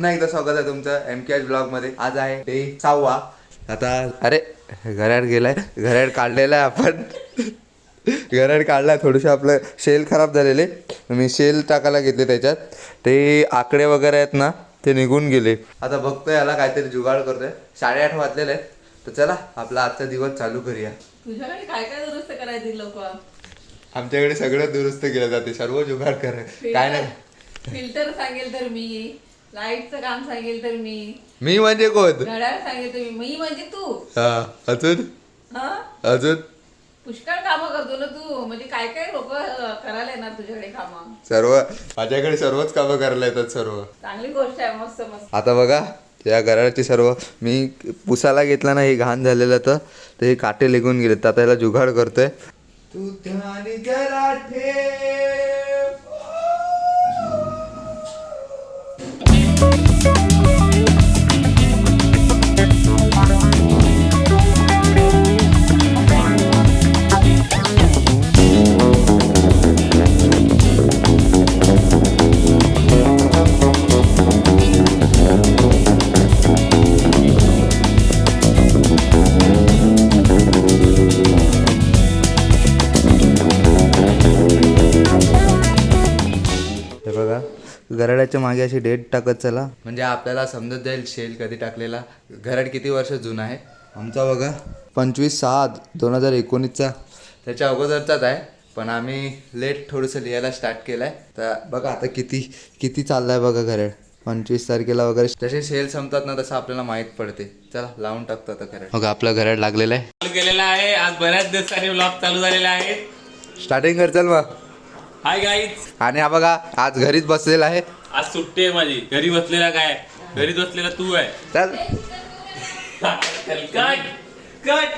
पुन्हा एकदा स्वागत आहे तुमचं एम के एच ब्लॉगमध्ये. आज आहे डे सहावा. आता अरे घराड गेलाय. घराड काढलेला आहे आपण. घराड काढलाय थोडेसे आपलं शेल खराब झालेले. मी शेल टाकायला घेतले त्याच्यात. ते आकडे वगैरे आहेत ना ते निघून गेले. आता बघतोय याला काहीतरी जुगाड करतोय. साडेआठ वाजलेले आहेत. तर चला आपला आजचा दिवस चालू करूया. तुझ्याकडे काय काय दुरुस्त करायची लोक? आमच्याकडे सगळं दुरुस्त केलं जाते. सर्व जुगाड कर. काय नाही. फिल्टर सांगेल तर मी. लाईटचं काम सांगेल तर मी. मी म्हणजे कोण? घड्याळ सांगेल तर मी. मी म्हणजे तू. हा अजून? हा? अजून? पुष्कळ कामं करतो ना तू. म्हणजे काय काय लोक करायला येणार तुझ्याकडे कामं? सर्व माझ्याकडे सर्वच कामं करायला येतात सर्व. चांगली गोष्ट आहे मस्त मस्त. आता बघा या घराची सर्व मी पुसाला घेतला ना हे घाण झालेलं तर. ते हे काटे निघून गेले आता याला जुगाड करतोय. तू ध्यानी जरा ठेव. गराड्याच्या मागे अशी डेट टाकत चला. म्हणजे आपल्याला समजत जाईल शेल कधी टाकलेला. गराड किती वर्ष जुना आहे? आमचा बघा पंचवीस सहा दोन हजार एकोणीसचा. त्याच्या अगोदरचाच आहे पण आम्ही लेट थोडंसं लिहायला स्टार्ट केलं आहे तर बघा आता किती किती चाललं आहे बघा घराड पंचवीस तारखेला वगैरे. जसे सेल संपतात ना तसं आपल्याला माहीत पडते. चला लावून टाकतो आता घराड बघा आपलं घराड लागलेलं आहे. चालू केलेला आहे. आज बऱ्याच दिवसांनी व्लॉग चालू झालेला आहे स्टार्टिंग कर चल मग. हाय गाईज आणि हा बघा आज घरीच बसलेला आहे. आज सुट्टी आहे माझी. घरी बसलेला काय? घरी बसलेला तू आहे. चल. कट कट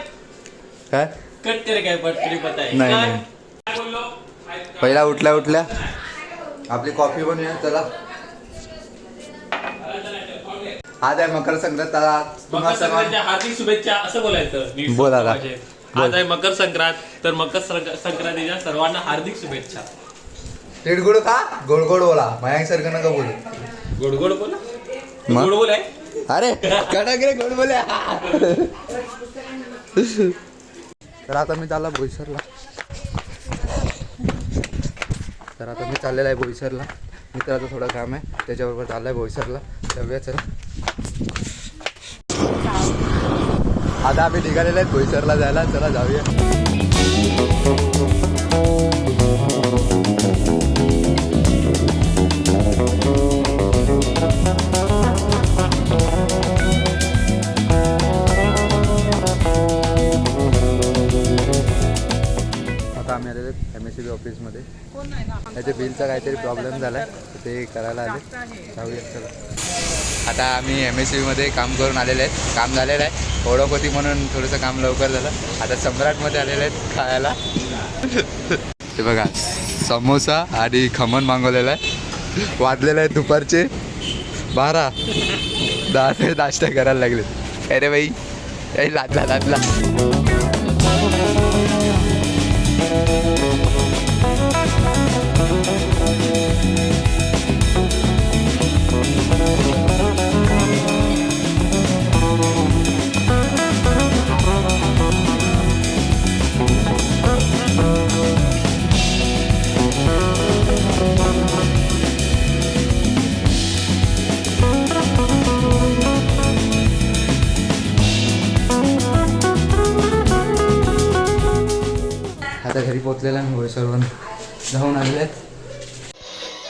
काय? कट करे काय पटकरी पता आहे नाही. काय बोललो? पहिला उठल्या उठल्या. आपली कॉफी बनवूया चला. आज आहे मकर संक्रांत आज मकर तुम्हा सर्वांना संक्रांतीच्या हार्दिक शुभेच्छा असं बोलायचं. मी बोल. आज आहे मकर संक्रांत तर मकर संक्रा- संक्रांतीच्या सर्वांना हार्दिक शुभेच्छा. तिळगुळ का गोड गोड बोला. मयांक सारखं नका बोलू. गोड गोड बोला? मग? गोड बोल आहे अरे कडक रे गोड बोल्या तर आता मी चालला बोईसरला. तर आता मी चाललेला आहे बोईसरला. मित्राचं थोडं काम आहे त्याच्याबरोबर चाललाय बोईसरला. जाऊया चला आता आम्ही निघालेले आहेत बोईसरला जायला. चला जाऊया. काहीतरी प्रॉब्लेम झाला आहे ते करायला आले. जाऊया चला. आता आम्ही एम एस सी काम करून आलेले आहेत. काम झालेलं आहे. ओळख म्हणून थोडंसं काम लवकर झालं. आता सम्राटमध्ये आलेले आहेत खायला. ते बघा समोसा आणि खमण मागवलेला आहे. वाजलेलं आहे दुपारचे. बारा. दहा नाश्ता करायला लागले अरे बाई. लादला लादला.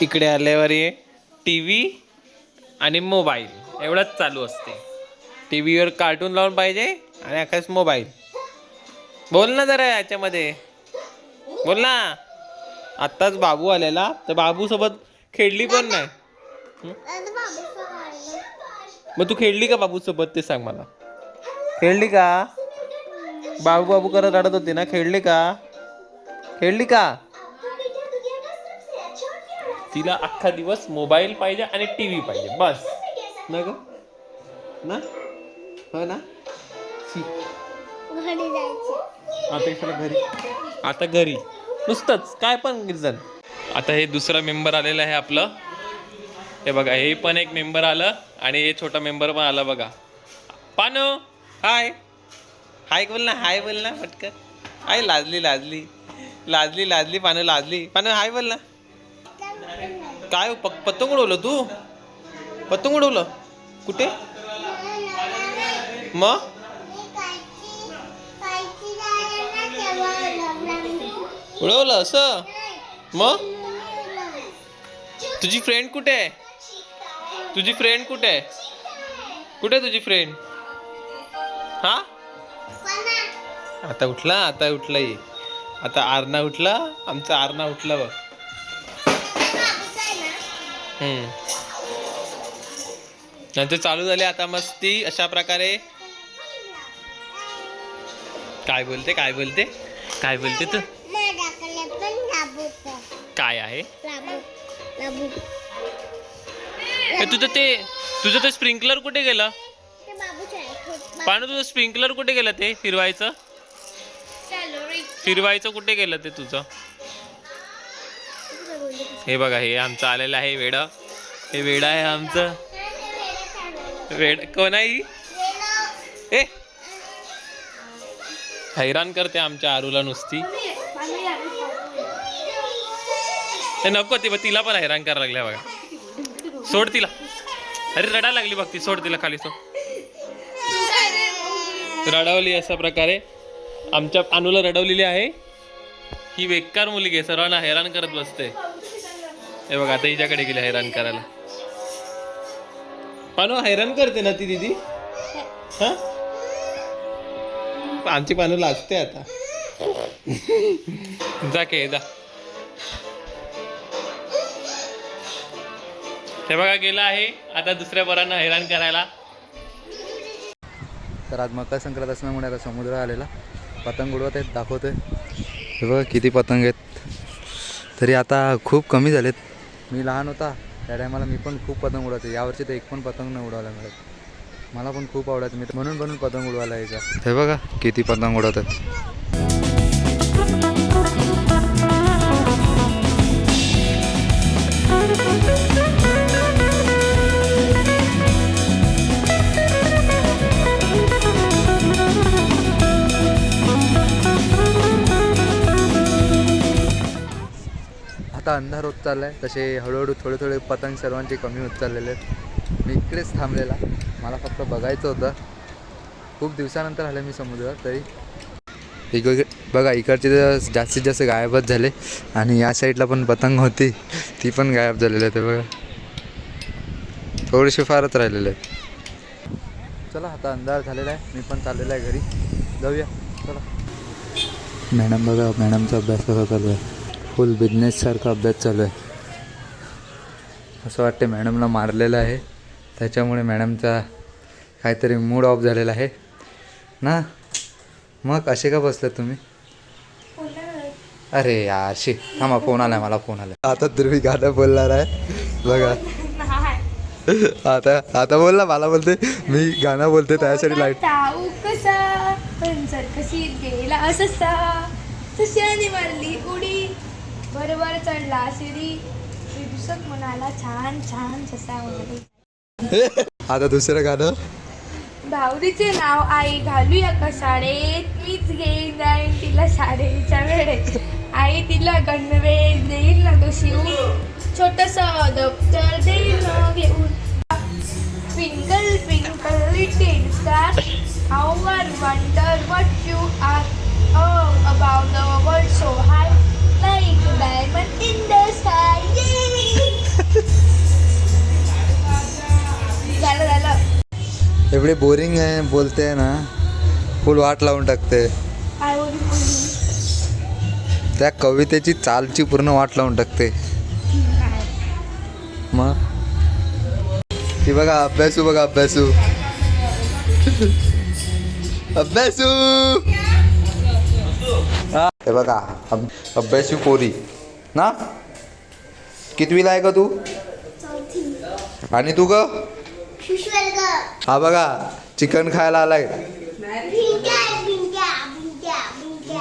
इकडे आल्यावर हे टी व्ही आणि मोबाईल एवढंच चालू असते. टी व्हीवर कार्टून लावून पाहिजे आणि आकाश मोबाईल बोल ना जरा याच्यामध्ये. बोल ना. आत्ताच बाबू आलेला. तर बाबूसोबत खेळली पण नाही? मग तू खेळली का बाबूसोबत ते सांग मला. खेळली का? बाबू बाबू करत रडत होती ना. खेळली का? खेळली का? तिला अख्खा दिवस मोबाईल पाहिजे आणि टी व्ही पाहिजे. बस. ना ग? ना? हो ना? आता घरी. आता घरी. नुसतंच. काय पण रिझन. आता हे दुसरा मेंबर आलेला आहे आपलं. हे बघा हे पण एक मेंबर आलं आणि हे छोटा मेंबर पण आला बघा. पानो हाय. हाय बोल ना हाय बोल ना पटकन. हाय लाजली लाजली. लाजली लाजली पानं लाजली. पानं हाय बोल ना. काय प- पतंग उडवलं तू? पतंग उडवलं. कुठे? मग उडवलं असं? मग तुझी फ्रेंड कुठे? आहे तुझी फ्रेंड कुठे? आहे कुठे आहे तुझी फ्रेंड हा? आता उठला आता उठला ये आता आरना उठला आमचा आरना उठला बघ. नंतर चालू झाली आता मस्ती अशा प्रकारे. काय बोलते काय बोलते? काय बोलते तू? काय आहे? तुझं ते तुझं ते स्प्रिंकलर कुठे गेलं? पाणू तुझं स्प्रिंकलर कुठे गेलं ते फिरवायचं? फिरवायचं कुठे गेलं ते तुझं? हे बघा हे आमचं आलेलं आहे वेड. हे वेड आहे आमचं. वेड कोण आहे ए! हैराण करते आमच्या आरूला नुसती. ते नको ती तिला पण हैराण करायला लागल्या बघा. सोड तिला. अरे रडायला लागली बघ ती सोड तिला खाली सोड. रडवली अशा प्रकारे. आमच्या अनुला रडवलेली आहे. ही बेकार मुलगी आहे सर्वांना हैराण करत बसते. हे बघा आता हिच्याकडे गेली हैराण करायला. पानू हैराण करते ना ती दिदी? हा? आमची पानू लाजते आता. जा के जा. हे बघा गेला आहे. आता दुसऱ्या बरांना हैराण करायला. तर आज मकर संक्रांत असल्यामुळे आता समुद्र आलेला. पतंग उडवत आहेत दाखवतोय. हे बघा किती पतंग आहेत. तरी आता खूप कमी झालेत. मी लहान होता त्या टायमाला मी पण खूप पतंग उडवते यावर्षी तर एक पण पतंग नाही उडवायला मिळत. मला पण खूप आवडायचं. मी म्हणून म्हणून पतंग उडवायला यायचा. हे बघा किती पतंग उडवतात. आता अंधार होत चालला आहे तसे हळूहळू थोडे थोडे पतंग सर्वांचे कमी होत चाललेले आहेत. मी इकडेच थांबलेला. मला फक्त बघायचं होतं. खूप दिवसानंतर आले मी समुद्रात तरी. इकडे बघा इकडचे तर जास्तीत जास्त गायबच झाले. आणि या साईडला पण पतंग होती. ती पण गायब झालेली आहे ते बघा. थोडेसे फारच राहिलेले आहेत. चला आता अंधार झालेला आहे. मी पण चाललेला आहे घरी. जाऊया. चला. मॅडम बघा मॅडमचा अभ्यास कसा चालू आहे? फुल बिझनेससारखा अभ्यास चालू आहे. असं वाटते मॅडमला मारलेलं आहे. त्याच्यामुळे मॅडमचा काहीतरी मूड ऑफ झालेला आहे. ना? मग असे का बसले तुम्ही? अरे यार शी थांबा फोन आलाय मला फोन आलाय. आता तुम्ही गाणं बोलणार आहे. बघा. आता आता बोल ना मला बोलते. मी गाणं बोलते त्यासाठी लाइट कसा पंचर गेला अससा मारली उडी. बरोबर चढला. शिरी दिवसात म्हणाला छान छान ससा म्हणाली आता दुसरं गाणं? भावरीचे नाव आई घालूया का शाळेत? मीच घेईन जाईन तिला शाळेच्या वेळेत. आई तिला गणवेश देईल ना तो शिवून छोटस दप्तर देईल ना घेऊन. एवढी बोरिंग आहे बोलते ना फुल वाट लावून टाकते. त्या कवितेची चालची पूर्ण वाट लावून टाकते. मग? ती बघा अभ्यासू बघा अभ्यासू. अभ्यासू! हा, बघा अभ- अभ्यासू पोरी. ना? कितवीला आहे का तू? आणि तू ग? हा बघा चिकन खायला आलाय.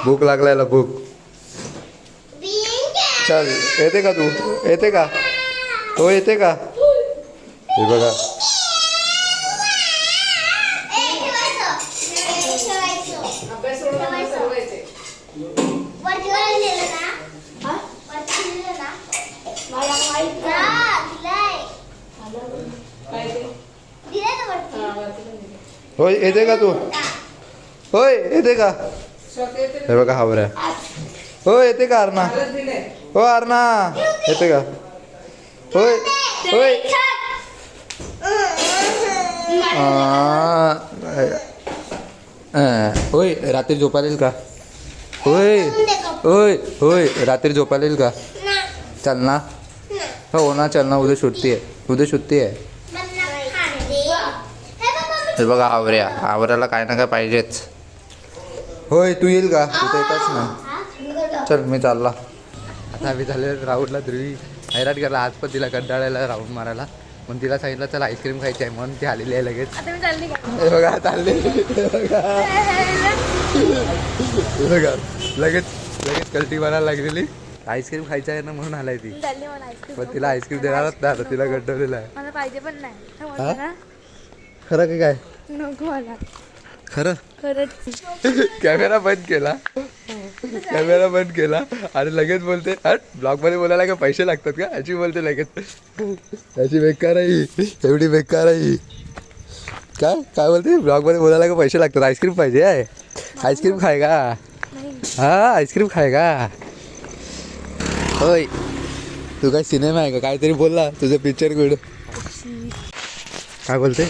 भूक लागलायला भूक. चल येते का तू? येते का? तो येते का? हे बघा. होय येते का तू। होय येते का हे बघा हावऱ्या हो येते का अरणा. दिले. हो अरणा येते का होय होय होय रात्री झोपायला येईल का? होय होय होय रात्री झोपायला येईल का चल ना. हो ना चल ना उद्या सुट्टी आहे. उद्या सुट्टी आहे. हे बघा आवऱ्या. आवऱ्याला काय ना काय पाहिजेच. होय तू येईल का? तू तर येतच ना. चल मी चालला. आता आम्ही झाले राहुलला ध्रुवी. हैराट गेला आज पण तिला कंटाळायला राऊंड मारायला. मग तिला सांगितलं चल आईस्क्रीम खायची आहे म्हणून ती आलेली आहे लगेच. आता मी चालली का? हे बघा चालले बघा. लगेच लगेच कल्टी मारायला लागलेली. आईस्क्रीम खायची आहे ना म्हणून आलाय ती. पण तिला आईस्क्रीम देणारच नाही आता तिला गड्डवलेलं आहे. खरं की काय? नको मला. खरं? खरंच कॅमेरा बंद केला. कॅमेरा बंद केला. आणि लगेच बोलते हट ब्लॉगमध्ये बोलायला का पैसे लागतात का? अशी बोलते लगेच. अशी बेकार आहे ही. एवढी बेकार आहे ही. काय? काय बोलते? ब्लॉगमध्ये बोलायला का पैसे लागतात? आईस्क्रीम पाहिजे आहे आईस्क्रीम खाय का? नाही हा आईस्क्रीम खाय का? होय. तू काय सिनेमा आहे का? काहीतरी बोलला तुझं पिक्चर गुड काय बोलते?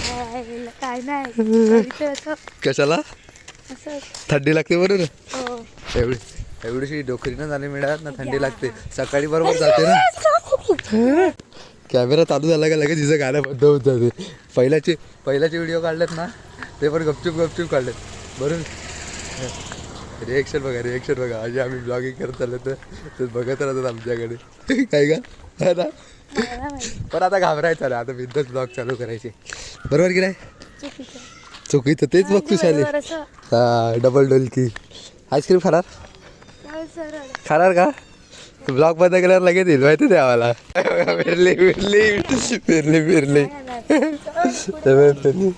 काय नाही. कशाला? थंडी लागते बरोबर हो. एवढी एवढीशी डोकरीनं झाली मिळात ना थंडी लागते. सकाळी बरोबर जाते ना? कॅमेरा चालू झाला का लगेच तिचं गाणं बंद होत जाते. पहिल्याचे पहिल्याचे व्हिडिओ काढलेत ना ते पण गपचूप गपचूप काढलेत. बरोबर रिएक्शन बघा रिएक्शन बघा. असे आम्ही ब्लॉगिंग करत चाललो तर बघत राहतात आमच्याकडे. काय का है ना? मला पण आता घाबरायचं ना आता बिंदच ब्लॉग चालू करायचे. बरोबर की नाही? चुकीचं तेच बघ तू शाले बरोबर असं. हा डबल डोलकी आईस्क्रीम खाणार? खाणार का? ब्लॉग बंद केल्यावर लगेच येईल माहिती ते आम्हाला. फिरली फिरली फिरली फिरली. फिरली.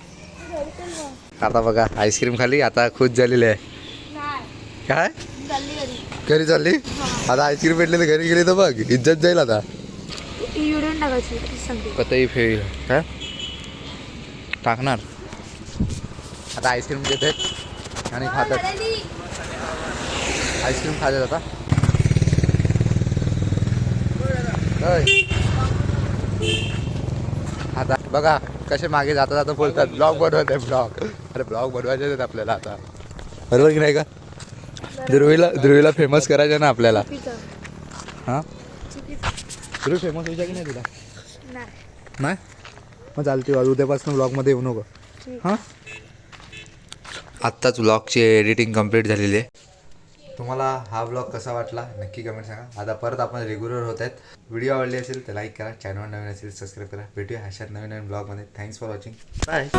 आता बघा आईस्क्रीम खाली आता खुश झालेली आहे. काय? घरी. घरी चालली? आता आईस्क्रीम भेटली तर घरी गेली तर बघ इज्जत जाईल आता. ही टाकायची सांगते. कतही फेल काय? टाकणार? आता आईस्क्रीम देत. आहेत आणि खातात. आईस्क्रीम खातात आता. होय. आता बघा कसे मागे जाता जाता बोलतात ब्लॉग बनवत आहे ब्लॉग अरे ब्लॉग बनवायचे आहेत आपल्याला आता. बरोबर की नाही का ध्रुवीला ध्रुवीला फेमस करायचं ना आपल्याला. हां? ध्रुवी फेमस होईल की नाही तुला? नाही. मग चालते उद्यापासून ब्लॉगमध्ये येऊ नको. हां? आत्ताच ब्लॉगची एडिटिंग कंप्लीट झालेली आहे. तुम्हाला हा ब्लॉग कसा वाटला? नक्की कमेंट सांगा. आता परत आपण रेग्युलर होत आहेत. व्हिडिओ आवडली असेल तर लाईक करा. चॅनल नवीन असेल सबस्क्राईब करा. भेटूया अशात नवीन नवीन ब्लॉगमध्ये थँक्स फॉर वॉचिंग बाय